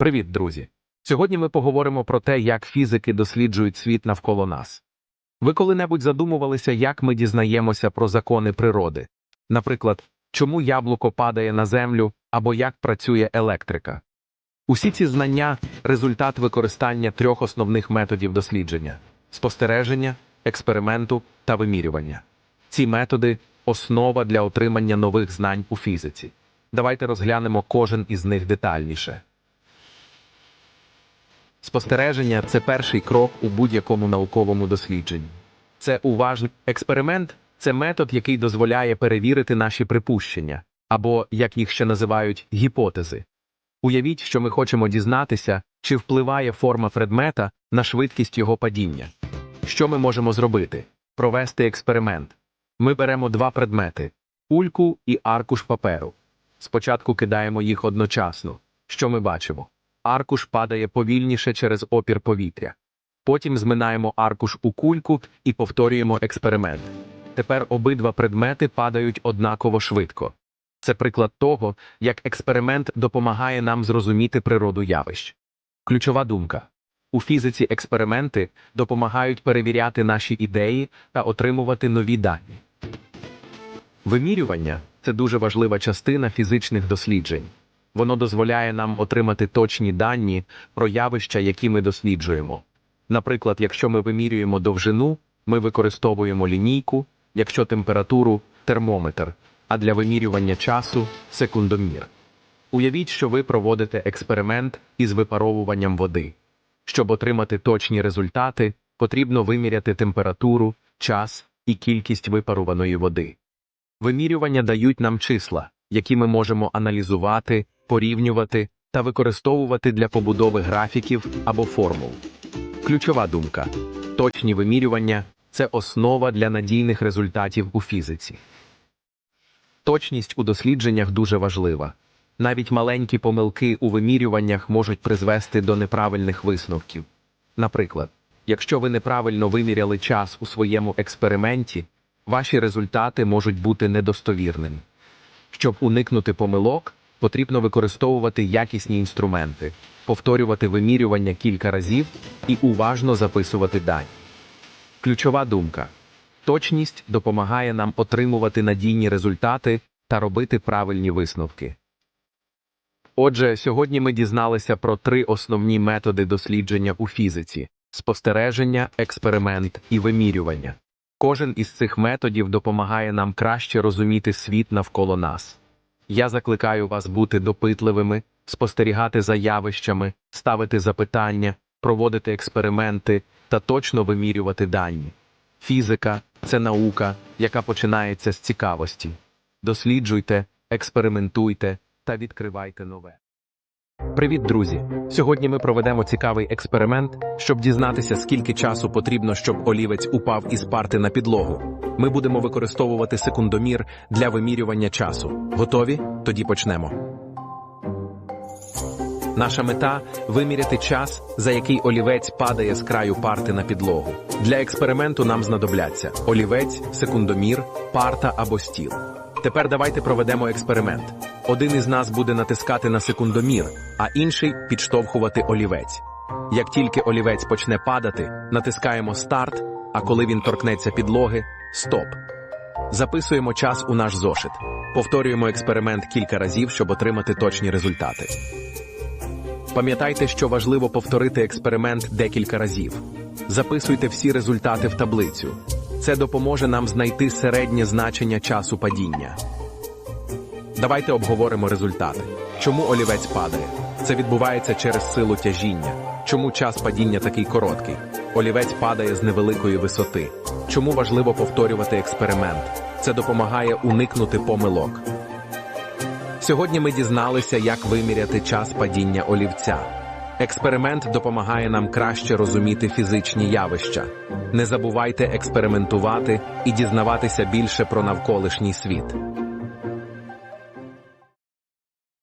Привіт, друзі! Сьогодні ми поговоримо про те, як фізики досліджують світ навколо нас. Ви коли-небудь задумувалися, як ми дізнаємося про закони природи? Наприклад, чому яблуко падає на землю або як працює електрика? Усі ці знання результат використання трьох основних методів дослідження спостереження, експерименту та вимірювання. Ці методи основа для отримання нових знань у фізиці. Давайте розглянемо кожен із них детальніше. Спостереження це перший крок у будь-якому науковому дослідженні. Це уважний експеримент це метод, який дозволяє перевірити наші припущення, або, як їх ще називають, гіпотези. Уявіть, що ми хочемо дізнатися, чи впливає форма предмета на швидкість його падіння. Що ми можемо зробити? Провести експеримент. Ми беремо два предмети кульку і аркуш паперу. Спочатку кидаємо їх одночасно. Що ми бачимо? Аркуш падає повільніше через опір повітря. Потім зминаємо аркуш у кульку і повторюємо експеримент. Тепер обидва предмети падають однаково швидко. Це приклад того, як експеримент допомагає нам зрозуміти природу явищ. Ключова думка. У фізиці експерименти допомагають перевіряти наші ідеї та отримувати нові дані. Вимірювання це дуже важлива частина фізичних досліджень. Воно дозволяє нам отримати точні дані про явища, які ми досліджуємо. Наприклад, якщо ми вимірюємо довжину, ми використовуємо лінійку, якщо температуру термометр, а для вимірювання часу секундомір. Уявіть, що ви проводите експеримент із випаровуванням води. Щоб отримати точні результати, потрібно виміряти температуру, час і кількість випаруваної води. Вимірювання дають нам числа, які ми можемо аналізувати, порівнювати та використовувати для побудови графіків або формул. Ключова думка: точні вимірювання це основа для надійних результатів у фізиці. Точність у дослідженнях дуже важлива. Навіть маленькі помилки у вимірюваннях можуть призвести до неправильних висновків. Наприклад, якщо ви неправильно виміряли час у своєму експерименті, ваші результати можуть бути недостовірними. Щоб уникнути помилок, потрібно використовувати якісні інструменти, повторювати вимірювання кілька разів і уважно записувати дані. Ключова думка: точність допомагає нам отримувати надійні результати та робити правильні висновки. Отже, сьогодні ми дізналися про три основні методи дослідження у фізиці: спостереження, експеримент і вимірювання. Кожен із цих методів допомагає нам краще розуміти світ навколо нас. Я закликаю вас бути допитливими, спостерігати за явищами, ставити запитання, проводити експерименти та точно вимірювати дані. Фізика це наука, яка починається з цікавості. Досліджуйте, експериментуйте та відкривайте нове. Привіт, друзі! Сьогодні ми проведемо цікавий експеримент, щоб дізнатися, скільки часу потрібно, щоб олівець упав із парти на підлогу. Ми будемо використовувати секундомір для вимірювання часу. Готові? Тоді почнемо. Наша мета виміряти час, за який олівець падає з краю парти на підлогу. Для експерименту нам знадобляться олівець, секундомір, парта або стіл. Тепер давайте проведемо експеримент. Один із нас буде натискати на секундомір, а інший підштовхувати олівець. Як тільки олівець почне падати, натискаємо старт, а коли він торкнеться підлоги стоп. Записуємо час у наш зошит. Повторюємо експеримент кілька разів, щоб отримати точні результати. Пам'ятайте, що важливо повторити експеримент декілька разів. Записуйте всі результати в таблицю. Це допоможе нам знайти середнє значення часу падіння. Давайте обговоримо результати. Чому олівець падає? Це відбувається через силу тяжіння. Чому час падіння такий короткий? Олівець падає з невеликої висоти. Чому важливо повторювати експеримент? Це допомагає уникнути помилок. Сьогодні ми дізналися, як виміряти час падіння олівця. Експеримент допомагає нам краще розуміти фізичні явища. Не забувайте експериментувати і дізнаватися більше про навколишній світ.